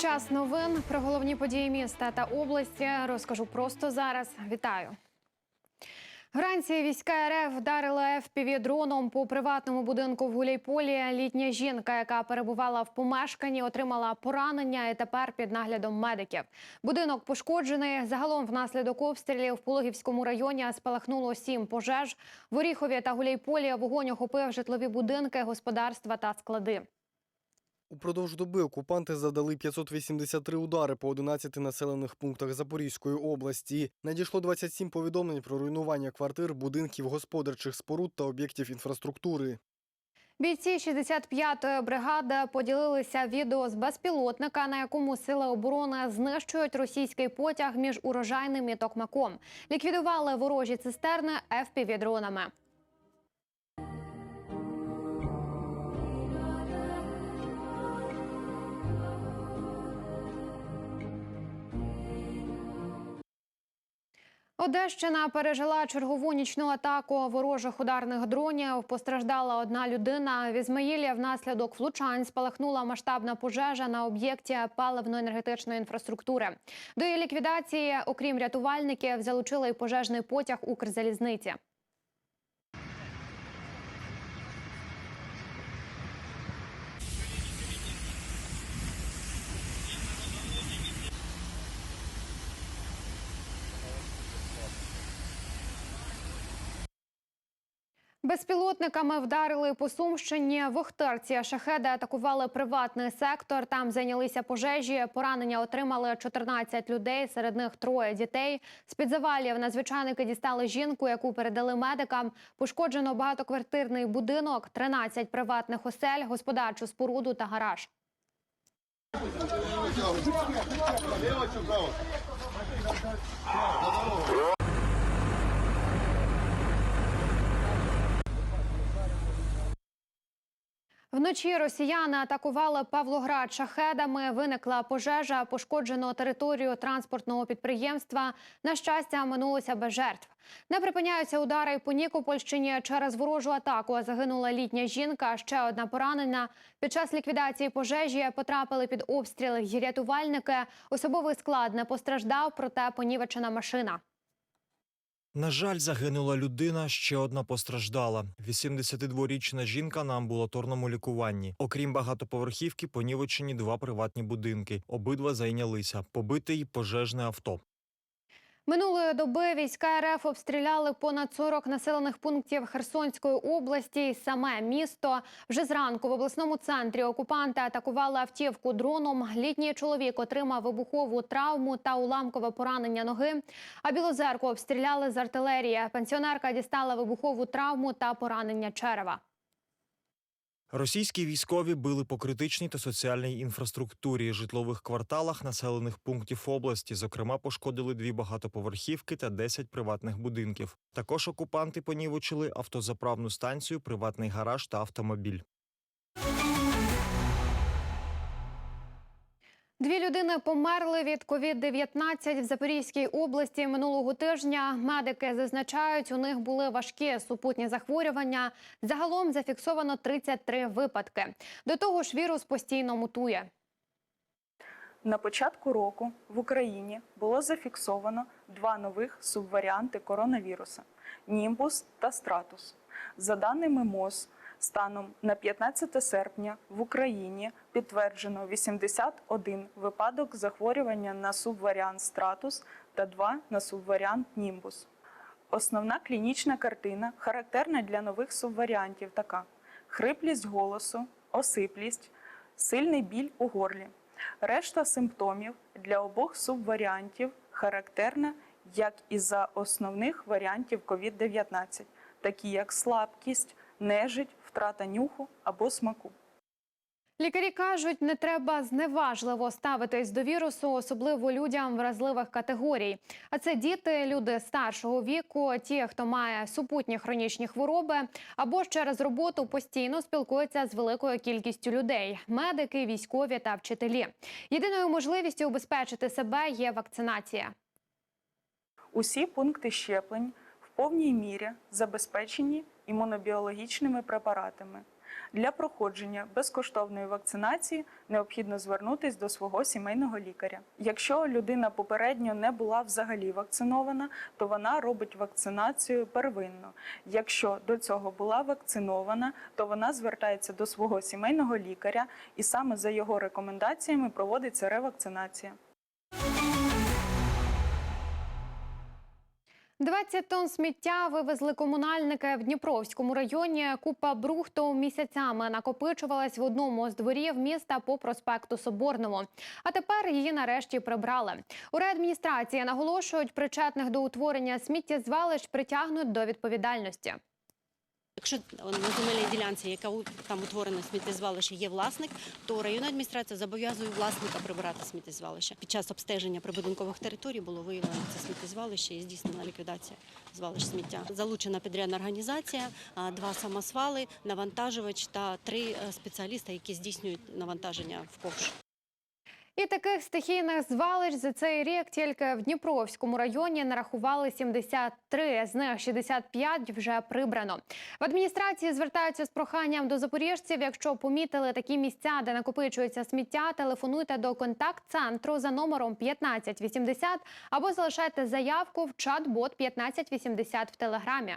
Час новин про головні події міста та області розкажу просто зараз. Вітаю. Вранці війська РФ вдарили ФПВ-дроном по приватному будинку в Гуляйполі. Літня жінка, яка перебувала в помешканні, отримала поранення і тепер під наглядом медиків. Будинок пошкоджений. Загалом внаслідок обстрілів в Пологівському районі спалахнуло сім пожеж. В Оріхові та Гуляйполі вогонь охопив житлові будинки, господарства та склади. Упродовж доби окупанти завдали 583 удари по 11 населених пунктах Запорізької області. Надійшло 27 повідомлень про руйнування квартир, будинків, господарчих споруд та об'єктів інфраструктури. Бійці 65-ї бригади поділилися відео з безпілотника, на якому сили оборони знищують російський потяг між урожайним і токмаком. Ліквідували ворожі цистерни FPV-дронами. Одещина пережила чергову нічну атаку ворожих ударних дронів. Постраждала одна людина. В Ізмаїлі внаслідок влучань спалахнула масштабна пожежа на об'єкті паливно-енергетичної інфраструктури. До її ліквідації, окрім рятувальників, залучили й пожежний потяг Укрзалізниці. Безпілотниками вдарили по Сумщині. В Охтирці шахеди атакували приватний сектор. Там зайнялися пожежі. Поранення отримали 14 людей, серед них троє дітей. З під завалів надзвичайники дістали жінку, яку передали медикам. Пошкоджено багатоквартирний будинок, 13 приватних осель, господарчу споруду та гараж. Вночі росіяни атакували Павлоград шахедами. Виникла пожежа, пошкоджено територію транспортного підприємства. На щастя, минулося без жертв. Не припиняються удари по Нікопольщині. Через ворожу атаку загинула літня жінка. Ще одна поранена. Під час ліквідації пожежі потрапили під обстріл й рятувальники. Особовий склад не постраждав, проте понівечена машина. На жаль, загинула людина, ще одна постраждала. 82-річна жінка на амбулаторному лікуванні. Окрім багатоповерхівки, понівечені два приватні будинки. Обидва зайнялися. Побитий пожежне авто. Минулої доби війська РФ обстріляли понад 40 населених пунктів Херсонської області. Саме місто вже зранку в обласному центрі окупанти атакували автівку дроном. Літній чоловік отримав вибухову травму та уламкове поранення ноги. А Білозерку обстріляли з артилерії. Пенсіонерка дістала вибухову травму та поранення черева. Російські військові били по критичній та соціальній інфраструктурі, житлових кварталах населених пунктів області. Зокрема, пошкодили дві багатоповерхівки та 10 приватних будинків. Також окупанти понівочили автозаправну станцію, приватний гараж та автомобіль. Дві людини померли від COVID-19 в Запорізькій області минулого тижня. Медики зазначають, у них були важкі супутні захворювання. Загалом зафіксовано 33 випадки. До того ж, вірус постійно мутує. На початку року в Україні було зафіксовано два нових субваріанти коронавіруса німбус та стратус. За даними МОЗ, станом на 15 серпня в Україні підтверджено 81 випадок захворювання на субваріант стратус та 2 на субваріант німбус. Основна клінічна картина, характерна для нових субваріантів, така: хриплість голосу, осиплість, сильний біль у горлі. Решта симптомів для обох субваріантів характерна як і за основних варіантів COVID-19, такі як слабкість, нежить, втрата нюху або смаку. Лікарі кажуть, не треба зневажливо ставитись до вірусу, особливо людям вразливих категорій. А це діти, люди старшого віку, ті, хто має супутні хронічні хвороби, або ж через роботу постійно спілкуються з великою кількістю людей: медики, військові та вчителі. Єдиною можливістю убезпечити себе є вакцинація. Усі пункти щеплень в повній мірі забезпечені імунобіологічними препаратами. Для проходження безкоштовної вакцинації необхідно звернутися до свого сімейного лікаря. Якщо людина попередньо не була взагалі вакцинована, то вона робить вакцинацію первинно. Якщо до цього була вакцинована, то вона звертається до свого сімейного лікаря і саме за його рекомендаціями проводиться ревакцинація. 20 тонн сміття вивезли комунальники в Дніпровському районі. Купа брухту місяцями накопичувалась в одному з дворів міста по проспекту Соборному. А тепер її нарешті прибрали. У реадміністрації наголошують, причетних до утворення сміттєзвалищ притягнуть до відповідальності. Якщо на земельній ділянці, яка там утворена сміттєзвалище, є власник, то районна адміністрація зобов'язує власника прибирати сміттєзвалище. Під час обстеження прибудинкових територій було виявлено це сміттєзвалище і здійснена ліквідація звалищ сміття. Залучена підрядна організація, два самосвали, навантажувач та три е, спеціаліста, які здійснюють навантаження в ковш. І таких стихійних звалищ за цей рік тільки в Дніпровському районі нарахували 73, з них 65 вже прибрано. В адміністрації звертаються з проханням до запоріжців. Якщо помітили такі місця, де накопичується сміття, телефонуйте до контакт-центру за номером 1580 або залишайте заявку в чат-бот 1580 в телеграмі.